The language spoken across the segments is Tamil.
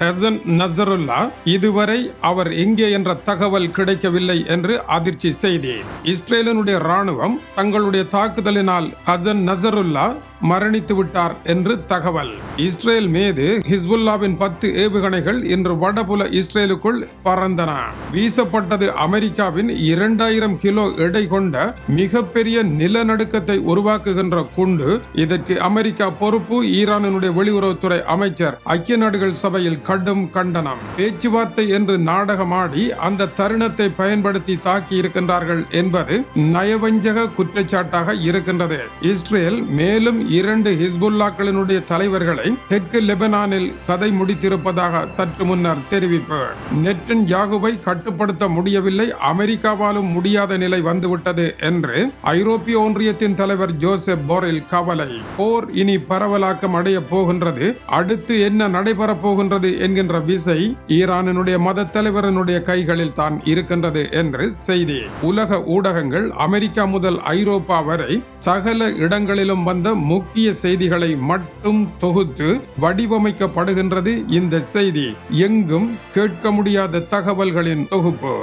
ஹசன் நசருல்லா இதுவரை அவர் எங்கே என்ற தகவல் கிடைக்கவில்லை என்று அதிர்ச்சி செய்தி. இஸ்ரேலினுடைய ராணுவம் தங்களுடைய தாக்குதலினால் ஹசன் நசருல்லா மரணித்து விட்டார் என்று தகவல். இஸ்ரேல் மீது ஹிஸ்புல்லாவின் பத்து ஏவுகணைகள் இன்று வடபுல இஸ்ரேலுக்குள் பறந்தன. வீசப்பட்டது அமெரிக்காவின் இரண்டாயிரம் கிலோ எடை கொண்ட மிகப்பெரிய நிலநடுக்கத்தை உருவாக்குகின்ற குண்டு இதற்கு அமெரிக்கா பொறுப்பு ஈரானினுடைய வெளியுறவுத்துறை அமைச்சர் ஐக்கிய நாடுகள் சபையில் கடும் கண்டனம். பேச்சுவார்த்தை என்று நாடகமாடி அந்த தருணத்தை பயன்படுத்தி தாக்கி இருக்கின்றார்கள் என்பது நயவஞ்சக குற்றச்சாட்டாக இருக்கின்றது. இஸ்ரேல் மேலும் இரண்டு ஹிஸ்புல்லாக்களினுடைய தலைவர்களை தெற்கு லெபனானில் கதை முடித்திருப்பதாக சற்று முன்னர் தெரிவிப்பு. நெட்டன் யாகுவை கட்டுப்படுத்த முடியவில்லை அமெரிக்காவாலும் முடியாத நிலை வந்துவிட்டது என்று ஐரோப்பிய ஒன்றியத்தின் தலைவர் ஜோசப் போரில் கவலை. போர் இனி பரவலாக்கம் அடைய போகின்றது. அடுத்து என்ன நடைபெறப் போகின்றது என்கின்ற விசை ஈரானினுடைய மத தலைவரனுடைய கைகளில் தான் இருக்கின்றது என்று செய்தி. உலக ஊடகங்கள் அமெரிக்கா முதல் ஐரோப்பா வரை சகல இடங்களிலும் வந்த முக்கிய செய்திகளை மட்டும் தொகுத்து வடிவமைக்கப்படுகின்றது இந்த செய்தி. எங்கும் கேட்க முடியாத தகவல்களின் தொகுப்பு.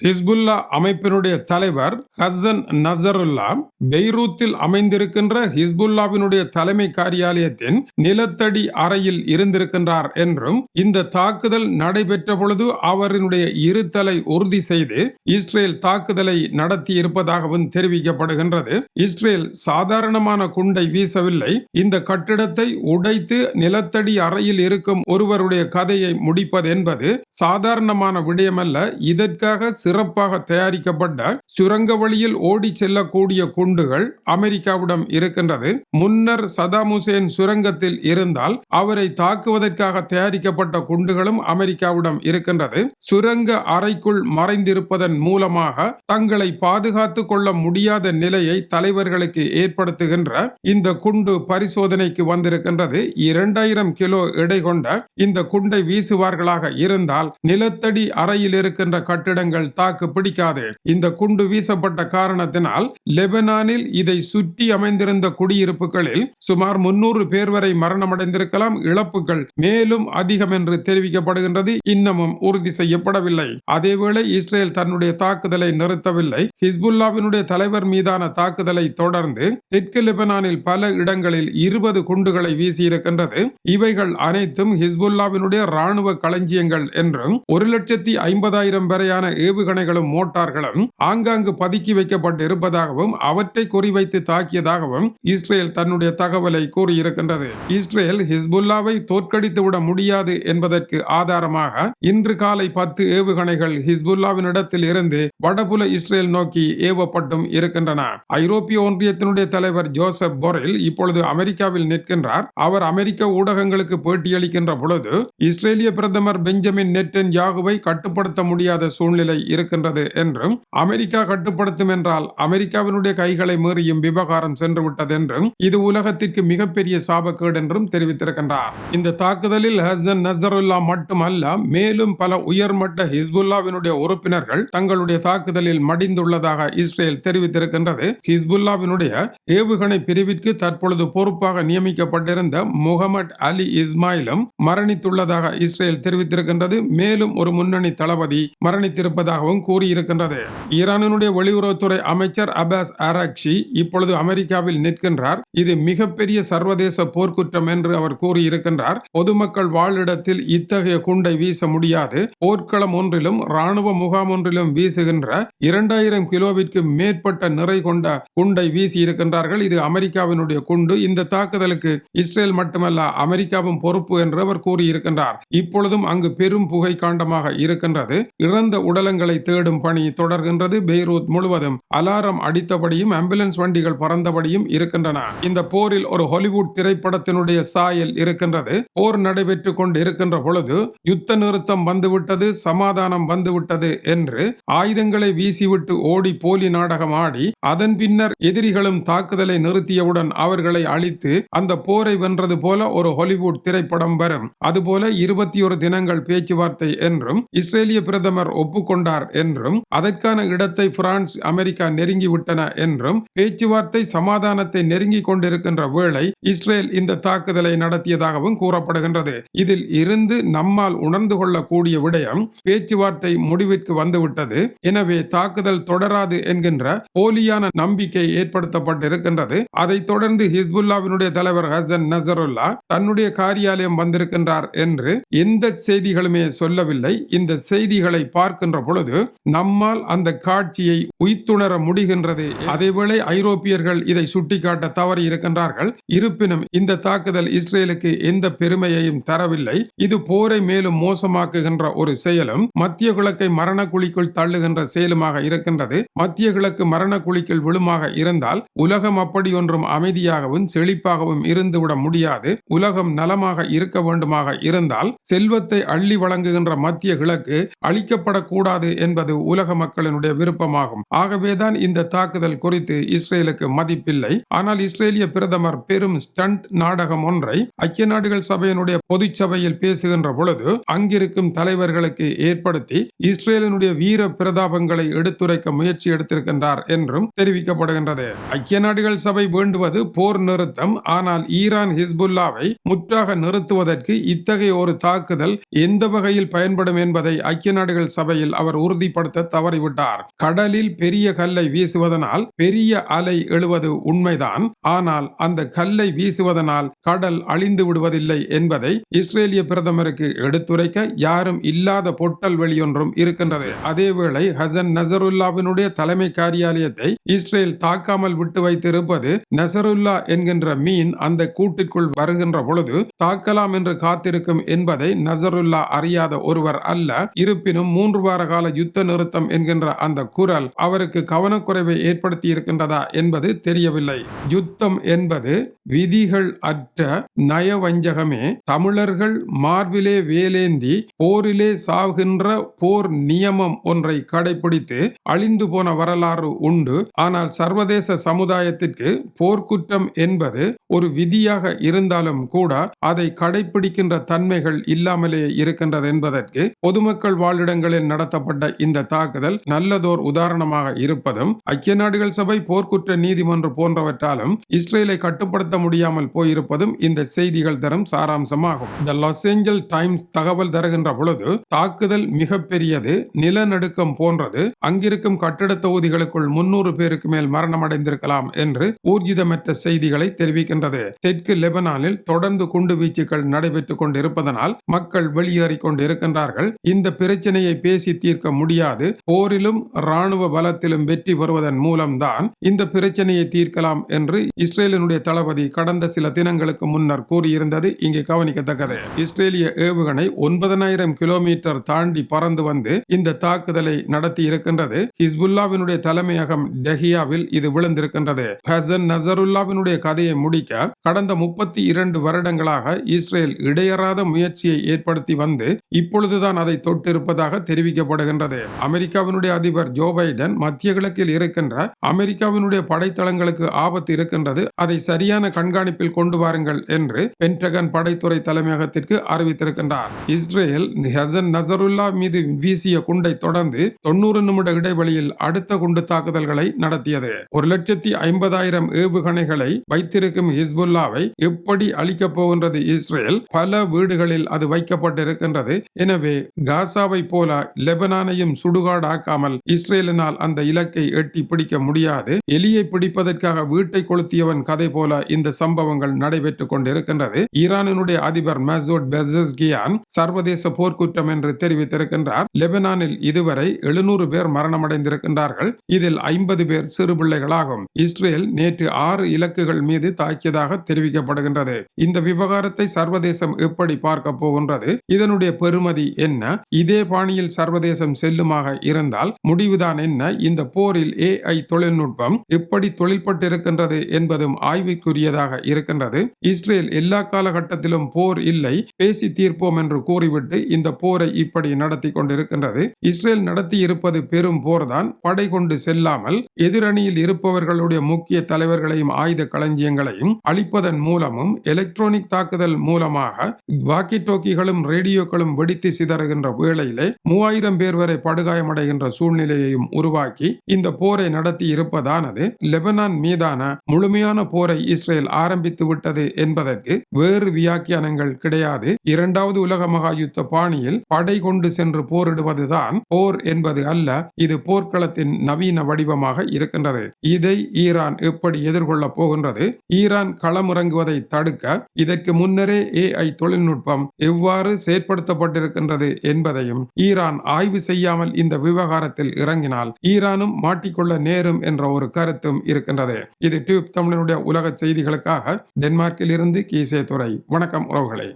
ஹிஸ்புல்லா அமைப்பினுடைய தலைவர் ஹசன் நசருல்லா பெய்ரூத்தில் அமைந்திருக்கின்ற ஹிஸ்புல்லாவினுடைய தலைமை காரியாலயத்தின் நிலத்தடி அறையில் இருந்திருக்கின்றார் என்றும் இந்த தாக்குதல் நடைபெற்ற பொழுது அவரினுடைய இருத்தலை உறுதி செய்து இஸ்ரேல் தாக்குதலை நடத்தி இருப்பதாகவும் தெரிவிக்கப்படுகின்றது. இஸ்ரேல் சாதாரணமான குண்டை வீசவில்லை. இந்த கட்டிடத்தை உடைத்து நிலத்தடி அறையில் இருக்கும் ஒருவருடைய கதையை முடிப்பது என்பது சாதாரணமான விடயமல்ல. இதற்காக சிறப்பாக தயாரிக்கப்பட்ட சுரங்க வழியில் ஓடி செல்லக்கூடிய குண்டுகள் அமெரிக்காவிடம் இருக்கின்றது. முன்னர் சதாம் ஹுசேன் சுரங்கத்தில் இருந்தால் அவரை தாக்குவதற்காக தயாரிக்கப்பட்ட குண்டுகளும் அமெரிக்காவிடம் இருக்கின்றது. சுரங்க அறைக்குள் மறைந்திருப்பதன் மூலமாக தங்களை பாதுகாத்துக் கொள்ள முடியாத நிலையை தலைவர்களுக்கு ஏற்படுத்துகின்ற இந்த குண்டு பரிசோதனைக்கு வந்திருக்கின்றது. இரண்டாயிரம் கிலோ எடை கொண்ட இந்த குண்டை வீசுவார்களாக இருந்தால் நிலத்தடி அறையில் இருக்கின்ற கட்டிடங்கள் தாக்கு பிடிக்காது. இந்த குண்டு வீசப்பட்ட காரணத்தினால் லெபனானில் இதை சுற்றி அமைந்திருந்த குடியிருப்புகளில் சுமார் முன்னூறு பேர் வரை மரணமடைந்திருக்கலாம். இழப்புகள் மேலும் அதிகம் என்று தெரிவிக்கப்படுகின்றது. இன்னமும் உறுதி செய்யப்படவில்லை. அதேவேளை இஸ்ரேல் தன்னுடைய தாக்குதலை நிறுத்தவில்லை. ஹிஸ்புல்லாவினுடைய தலைவர் மீதான தாக்குதலை தொடர்ந்து தெற்கு லெபனானில் பல இடங்களில் இருபது குண்டுகளை வீசியிருக்கின்றது. இவைகள் அனைத்தும் ஹிஸ்புல்லாவினுடைய ராணுவ களஞ்சியங்கள் என்றும் ஒரு லட்சத்தி ஐம்பதாயிரம் வரையான ஏவுகணைகளும் மோட்டார்களும் ஆங்காங்கு பதுக்கி வைக்கப்பட்டு இருப்பதாகவும் அவற்றை குறிவைத்து தாக்கியதாகவும் இஸ்ரேல் தன்னுடைய தகவலை கூறியிருக்கின்றது. இஸ்ரேல் ஹிஸ்புல்லாவை தோற்கடித்து விட முடியாது என்பதற்கு ஆதாரமாக இன்று காலை பத்து ஏவுகணைகள் ஹிஸ்புல்லாவினிடத்தில் இருந்து வடபுல இஸ்ரேல் நோக்கி ஏவப்பட்டும் இருக்கின்றன. ஐரோப்பிய ஒன்றியத்தினுடைய தலைவர் ஜோசப் பொரில் இப்பொழுது அமெரிக்காவில் நிற்கின்றார். அவர் அமெரிக்க ஊடகங்களுக்கு பேட்டியளிக்கின்ற பொழுது இஸ்ரேலிய பிரதமர் பெஞ்சமின் நெட்டன் யாகுவை கட்டுப்படுத்த முடியாத சூழ்நிலை இருக்கின்றது என்றும் அமெரிக்கா கட்டுப்படுத்தும் என்றால் அமெரிக்காவினுடைய கைகளை மீறியும் விவகாரம் சென்று விட்டது என்றும் இது உலகத்திற்கு மிகப்பெரிய சாபக்கேடு என்றும் தெரிவித்திருக்கின்றார். இந்த தாக்குதலில் ஹசன் நசருல்லா மட்டுமல்ல மேலும் பல உயர்மட்ட ஹிஸ்புல்லாவினுடைய உறுப்பினர்கள் தங்களுடைய தாக்குதலில் மடிந்துள்ளதாக இஸ்ரேல் தெரிவித்திருக்கின்றது. ஹிஸ்புல்லாவினுடைய ஏவுகணை பிரிவிற்கு தற்பொழுது பொறுப்பாக நியமிக்கப்பட்டிருந்த முகமது அலி இஸ்மாயிலும் மரணித்துள்ளதாக இஸ்ரேல் தெரிவித்திருக்கின்றது. மேலும் ஒரு முன்னணி தளபதி மரணித்திருப்பதாக மரணித்திருப்பதாகவும் கூறியிருக்கின்றது. ஈரானினுடைய வெளியுறவுத்துறை அமைச்சர் அபாஸ் ஆராக்ஷி இப்பொழுது அமெரிக்காவில் நிற்கின்றார். இது மிகப்பெரிய சர்வதேச போர்க்குற்றம் என்று அவர் கூறியிருக்கின்றார். பொதுமக்கள் வாழிடத்தில் இத்தகைய குண்டை வீச முடியாது. போர்க்களம் ஒன்றிலும் ராணுவ முகாம் ஒன்றிலும் வீசுகின்ற இரண்டாயிரம் கிலோவிற்கு மேற்பட்ட நிறை கொண்ட குண்டை வீசி இருக்கின்றார்கள் இது அமெரிக்காவினுடைய குண்டு. இந்த தாக்குதலுக்கு இஸ்ரேல் மட்டுமல்ல அமெரிக்காவும் பொறுப்பு என்று அவர் கூறியிருக்கின்றார். இப்பொழுதும் அங்கு பெரும் புகை காண்டமாக இருக்கின்றது. இறந்த உடலங்களை தேடும் பணி தொடர்கின்றது. பெய்ரூத் முழுவதும் அலாரம் அடித்தபடியும் ஆம்புலன்ஸ் வண்டிகள் பறந்தபடியும் இருக்கின்றன. இந்த போரில் ஒரு ஹாலிவுட் திரைப்படத்தினுடைய சாயல் இருக்கின்றது. போர் நடைபெற்றுக் கொண்டு இருக்கின்ற பொழுது யுத்த நிறுத்தம் வந்துவிட்டது சமாதானம் வந்துவிட்டது என்று ஆயுதங்களை வீசிவிட்டு ஓடி போலி நாடகம் ஆடி அதன் பின்னர் எதிரிகளும் தாக்குதலை நிறுத்தியவுடன் அவர்களை அழித்து அந்த போரை வென்றது போல ஒரு ஹாலிவுட் திரைப்படம் வரும். அதுபோல இருபத்தி ஒரு தினங்கள் பேச்சுவார்த்தை என்றும் இஸ்ரேலிய பிரதமர் ஒப்புக்கொண்டார். வருகின்றார் என்றும் அதற்கான இடத்தை பிரான்ஸ் அமெரிக்கா நெருங்கிவிட்டன என்றும் பேச்சுவார்த்தை சமாதானத்தை நெருங்கி கொண்டிருக்கின்ற வேளை இஸ்ரேல் இந்த தாக்குதலை நடத்தியதாகவும் கூறப்படுகின்றது. இதில் இருந்து நம்மால் உணர்ந்து கொள்ளக்கூடிய விடயம் பேச்சுவார்த்தை முடிவிற்கு வந்துவிட்டது. எனவே தாக்குதல் தொடராது என்கின்ற போலியான நம்பிக்கை ஏற்படுத்தப்பட்டிருக்கின்றது. அதைத் தொடர்ந்து ஹிஸ்புல்லாவினுடைய தலைவர் ஹசன் நசருல்லா தன்னுடைய காரியாலயம் வந்திருக்கின்றார் என்று எந்த செய்திகளுமே சொல்லவில்லை. இந்த செய்திகளை பார்க்கின்ற பொழுது நம்மால் அந்த காட்சியை உய்த்துணர முடிகின்றது. அதேவேளை ஐரோப்பியர்கள் இதை சுட்டிக்காட்ட தவறி இருக்கின்றார்கள். இருப்பினும் இந்த தாக்குதல் இஸ்ரேலுக்கு எந்த பெருமையையும் தரவில்லை. இது போரை மேலும் மோசமாக்குகின்ற ஒரு செயலும் மத்திய கிழக்கை மரண குழிக்குள் தள்ளுகின்ற செயலுமாக இருக்கின்றது. மத்திய கிழக்கு மரண குழிக்குள் விழுமாக இருந்தால் உலகம் அப்படி ஒன்றும் அமைதியாகவும் செழிப்பாகவும் இருந்துவிட முடியாது. உலகம் நலமாக இருக்க வேண்டுமாக இருந்தால் செல்வத்தை அள்ளி வழங்குகின்ற மத்திய கிழக்கு அழிக்கப்படக்கூடாது என்பது உலக மக்களினுடைய விருப்பமாகும். ஆகவேதான் இந்த தாக்குதல் குறித்து இஸ்ரேலுக்கு மதிப்பில்லை. ஆனால் இஸ்ரேலிய பிரதமர் பெரும் ஸ்டண்ட் நாடகம் ஒன்றை ஐக்கிய நாடுகள் சபையினுடைய பொதுச்சபையில் பேசுகின்ற பொழுது அங்கிருக்கும் தலைவர்களுக்கு ஏற்படுத்தி இஸ்ரேலினுடைய வீர பிரதாபங்களை எடுத்துரைக்க முயற்சி எடுத்திருக்கின்றார் என்றும் தெரிவிக்கப்படுகின்றது. ஐக்கிய நாடுகள் சபை வேண்டுவது போர் நிறுத்தம். ஆனால் ஈரான் ஹிஸ்புல்லாவை முற்றாக நிறுத்துவதற்கு இத்தகைய ஒரு தாக்குதல் எந்த வகையில் பயன்படும் என்பதை ஐக்கிய நாடுகள் சபையில் அவர் உறுதிப்படுத்த தவறிவிட்டார். கடலில் பெரிய கல்லை வீசுவதனால் பெரிய அலை எழுவது உண்மைதான். ஆனால் அந்த கல்லை வீசுவதனால் கடல் அழிந்து விடுவதில்லை என்பதை இஸ்ரேலிய பிரதமருக்கு எடுத்துரைக்க யாரும் இல்லாத பொட்டல் வெளியொன்றும் இருக்கின்றது. அதேவேளை ஹசன் நசருல்லாவினுடைய தலைமை காரியாலயத்தை இஸ்ரேல் தாக்காமல் விட்டு வைத்திருப்பது நசருல்லா என்கின்ற மீன் அந்த கூட்டிற்குள் வருகின்ற பொழுது தாக்கலாம் என்று காத்திருக்கும் என்பதை நசருல்லா அறியாத ஒருவர் அல்ல. இருப்பினும் மூன்று வார கால யுத்த நிறுத்தம் என்கின்ற அந்த குரல் அவருக்கு கவனக்குறைவை ஏற்படுத்தி இருக்கின்றதா என்பது தெரியவில்லை. யுத்தம் என்பது விதிகள் அற்ற நயவஞ்சகமே. தமிழர்கள் மார்பிலே வேலேந்தி போரிலே சாகின்ற போர் நியமம் ஒன்றை கடைபிடித்து அழிந்து போன வரலாறு உண்டு. ஆனால் சர்வதேச சமுதாயத்திற்கு போர்க்குற்றம் என்பது ஒரு விதியாக இருந்தாலும் கூட அதை கடைபிடிக்கின்ற தன்மைகள் இல்லாமலே இருக்கின்றது என்பதற்கு பொதுமக்கள் வாழிடங்களில் நடத்தப்பட்ட இந்த தாக்குதல் நல்லதோர் உதாரணமாக இருப்பதும் ஐக்கிய நாடுகள் சபை போர்க்குற்ற நீதிமன்றம் போன்றவற்றாலும் இஸ்ரேலை கட்டுப்படுத்த முடியாமல் போயிருப்பதும் இந்த செய்திகள் தரும் சாராம்சமாகும். த லாஸ் ஏஞ்சல் டைம்ஸ் தகவல் தருகின்ற பொழுது தாக்குதல் மிகப்பெரியது நிலநடுக்கம் போன்றது. அங்கிருக்கும் கட்டிட தொகுதிகளுக்குள் முன்னூறு பேருக்கு மேல் மரணம் அடைந்திருக்கலாம் என்று ஊர்ஜிதமற்ற செய்திகளை தெரிவிக்கின்றது. தெற்கு லெபனானில் தொடர்ந்து குண்டு வீச்சுகள் நடைபெற்றுக் கொண்டிருப்பதனால் மக்கள் வெளியேறிக் கொண்டிருக்கின்றார்கள். இந்த பிரச்சனையை பேசி தீர்க்க முடியாது. போரிலும் ராணுவ பலத்திலும் வெற்றி பெறுவதன் மூலம்தான் இந்த பிரச்சனையை தீர்க்கலாம் என்று இஸ்ரேலினுடைய தளபதி கடந்த சில தினங்களுக்கு முன்னர் கூறியிருந்தது. இங்கே கவனிக்கத்தக்கது. இஸ்ரேலிய ஏவுகணை ஒன்பதனாயிரம் கிலோமீட்டர் தாண்டி பறந்து வந்து இந்த தாக்குதலை நடத்தி இருக்கின்றது ஹிஸ்புல்லாவினுடைய தலைமையகம் டெஹியாவில் இது விழுந்திருக்கின்றது. ஹசன் நசருல்லாவினுடைய கதையை முடிக்க கடந்த முப்பத்தி இரண்டு வருடங்களாக இஸ்ரேல் இடையறாத முயற்சியை ஏற்படுத்தி வந்து இப்பொழுதுதான் அதை தொட்டிருப்பதாக தெரிவிக்கப்படுகின்றது. அமெரிக்காவினுடைய அதிபர் ஜோ பைடன் மத்திய கிழக்கில் இருக்கின்ற அமெரிக்காவினுடைய படைத்தளங்களுக்கு ஆபத்து இருக்கின்றது. அதை சரியான கண்காணிப்பில் கொண்டு வாருங்கள் என்று பென்டகன் படைத்துறை தலைமையகத்திற்கு அறிவித்திருக்கின்றார். இஸ்ரேல் ஹசன் நசருல்லா மீது வீசிய குண்டை தொடர்ந்து தொண்ணூறு நிமிட இடைவெளியில் அடுத்த குண்டு தாக்குதல்களை நடத்தியது. ஒரு லட்சத்தி ஐம்பதாயிரம் ஏவுகணைகளை வைத்திருக்கும் ஹிஸ்புல்லாவை எப்படி அழிக்கப் போகின்றது இஸ்ரேல்? பல வீடுகளில் அது வைக்கப்பட்டிருக்கின்றது. எனவே காசாவை போல லெபனானை எதனையும் சுடுகாடாக்காமல் இஸ்ரேலினால் அந்த இலக்கை எட்டி பிடிக்க முடியாது. எலியை பிடிப்பதற்காக வீட்டை கொளுத்தியவன் கதை போல இந்த சம்பவங்கள் நடைபெற்றுக் கொண்டிருக்கின்றது. ஈரானினுடைய அதிபர் மசூட் பெசஸ்கியான் சர்வதேச போர்க்குற்றம் என்று தெரிவித்திருக்கின்றார். லெபனானில் இதுவரை எழுநூறு பேர் மரணமடைந்திருக்கின்றார்கள். இதில் ஐம்பது பேர் சிறு பிள்ளைகளாகும். இஸ்ரேல் நேற்று ஆறு இலக்குகள் மீது தாக்கியதாக தெரிவிக்கப்படுகின்றது. இந்த விவகாரத்தை சர்வதேசம் எப்படி பார்க்க போகின்றது? இதனுடைய பெருமதி என்ன? இதே பாணியில் சர்வதேசம் செல்லுமாக இருந்தால் முடிவுதான் என்ன? இந்த போரில் ஏஐ தொழில்நுட்பம் எப்படி தொழில்பட்டிருக்கின்றது என்பதும் ஆய்வுக்குரியதாக இருக்கின்றது. இஸ்ரேல் எல்லா காலகட்டத்திலும் போர் இல்லை. பேசி தீர்ப்போம் என்று கூறிவிட்டு இந்த போரை இப்படி நடத்தி கொண்டிருக்கின்றது. இஸ்ரேல் நடத்தி இருப்பது பெரும் போர்தான். படை கொண்டு செல்லாமல் எதிரணியில் இருப்பவர்களுடைய முக்கிய தலைவர்களையும் ஆயுத களஞ்சியங்களையும் அழிப்பதன் மூலமும் எலக்ட்ரானிக் தாக்குதல் மூலமாக வாக்கி டோக்கிகளும் ரேடியோக்களும் வெடித்து சிதறுகின்ற வேளையிலே மூவாயிரம் பேர் வரை வரை படுகாயமடைகின்ற சூழ்நிலையையும் உருவாக்கி இந்த போரை நடத்தி இருப்பதானது லெபனான் மீதான முழுமையான போரை இஸ்ரேல் ஆரம்பித்து விட்டது என்பதற்கு வேறு வியாக்கியானங்கள் கிடையாது. இரண்டாவது உலக மகா யுத்த பாணியில் படை கொண்டு சென்று போரிடுவதுதான் போர் என்பது அல்ல இது போர்க்களத்தின் நவீன வடிவமாக இருக்கின்றது. இதை ஈரான் எப்படி எதிர்கொள்ளப் போகின்றது? ஈரான் களமிறங்குவதை தடுக்க இதற்கு முன்னரே ஏஐ தொழில்நுட்பம் எவ்வாறு செயற்படுத்தப்பட்டிருக்கின்றது என்பதையும் ஈரான் ஆய்வு செய்ய செய்யாமல் இந்த விவகாரத்தில் இறங்கினால் ஈரானும் மாட்டிக்கொள்ள நேரும் என்ற ஒரு கருத்தும் இருக்கின்றது. இது டியூப் தமிழனுடைய உலக செய்திகளுக்காக டென்மார்க்கில் இருந்து கீசே துறை வணக்கம் உறவுகளே.